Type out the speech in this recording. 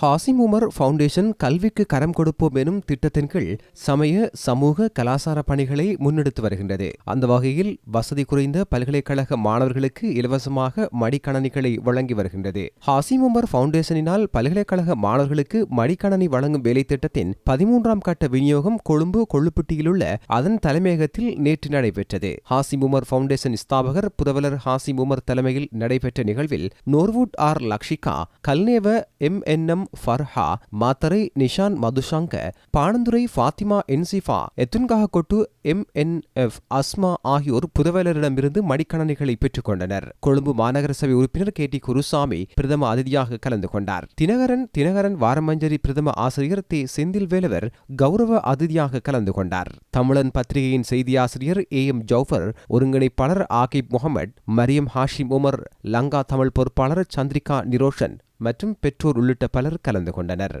Hashim Umar foundation கல்விக்கு கரம் கொடுப்போம் எனும் திட்டத்தின் கீழ் சமய சமூக கலாசார பணிகளை முன்னெடுத்து வருகின்றது. அந்த வகையில் வசதி குறைந்த பல்கலைக்கழக மாணவர்களுக்கு இலவசமாக மடிக்கணனிகளை வழங்கி வருகின்றது. ஹாசிம் உமர் ஃபவுண்டேஷனினால் பல்கலைக்கழக மாணவர்களுக்கு மடிக்கணனி வழங்கும் வேலை திட்டத்தின் பதிமூன்றாம் கட்ட விநியோகம் கொழும்பு கொள்ளுப்பட்டியிலுள்ள அதன் தலைமையகத்தில் நேற்று நடைபெற்றது. ஹாசிம் உமர் ஃபவுண்டேஷன் ஸ்தாபகர் புதவலர் ஹாசிம் உமர் தலைமையில் நடைபெற்ற நிகழ்வில் Norwood R Lakshika Galnewa M N Farha Matara Nishan Madushanka Panadura Fathima என்சிஃபா எத்துன்காக கொட்டு எம்என்எஃப் அஸ்மா ஆகியோர் புதவலரிடமிருந்து மடிக்கணனிகளை பெற்றுக் கொண்டனர் கொழும்பு மாநகர சபை உறுப்பினர் கே டி குருசாமி பிரதம அதிதியாக கலந்து கொண்டார். தினகரன் தினகரன் வாரமஞ்சரி பிரதம ஆசிரியர் தே. செந்தில் வேலவர் கௌரவ அதிதியாக கலந்து கொண்டார். தமிழன் பத்திரிகையின் செய்தியாசிரியர் ஏ. எம். ஜௌஃபர் ஒருங்கிணைப்பாளர் ஆகிப் முகமது மரியம் ஹாஷிம் உமர் லங்கா தமிழ் பொறுப்பாளர் சந்திரிகா நிரோஷன் மற்றும் பெற்றோர் உள்ளிட்ட பலர் கலந்து கொண்டனர்.